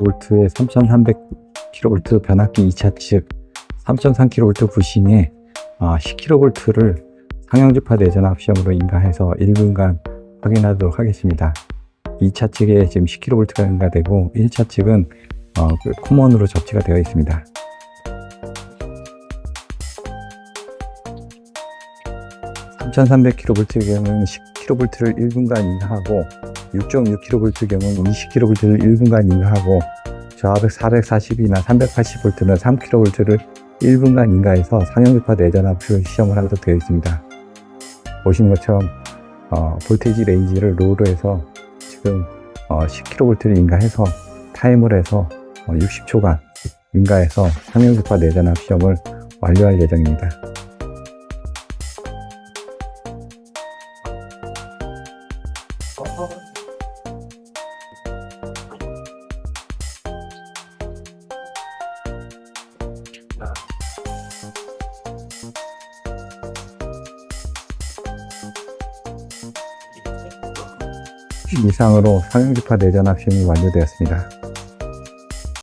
볼트의 3300kV 변압기 2차 측 3.3kV 부싱에 10kV를 상향주파 내전압 시험으로 인가해서 1분간 확인하도록 하겠습니다. 2차 측에 지금 10kV가 인가되고 1차 측은 어, 그 코먼으로 접지가 되어 있습니다. (3300kV) 경우는 10kV를 1분간 인하하고 6.6kV 경우는 20kV를 1분간 인하하고 저하백 440이나 380V는 3kV를 1분간 인가해서 상향주파 내전압을 시험을 하도록 되어 있습니다. 보시는 것처럼 어, 볼테이지 레인지를 로우로 해서 지금 어, 10kV를 인가해서 타임을 해서 어, 60초간 인가해서 상향주파 내전압 시험을 완료할 예정입니다. 이상으로 상향주파 내전압 시험이 완료되었습니다.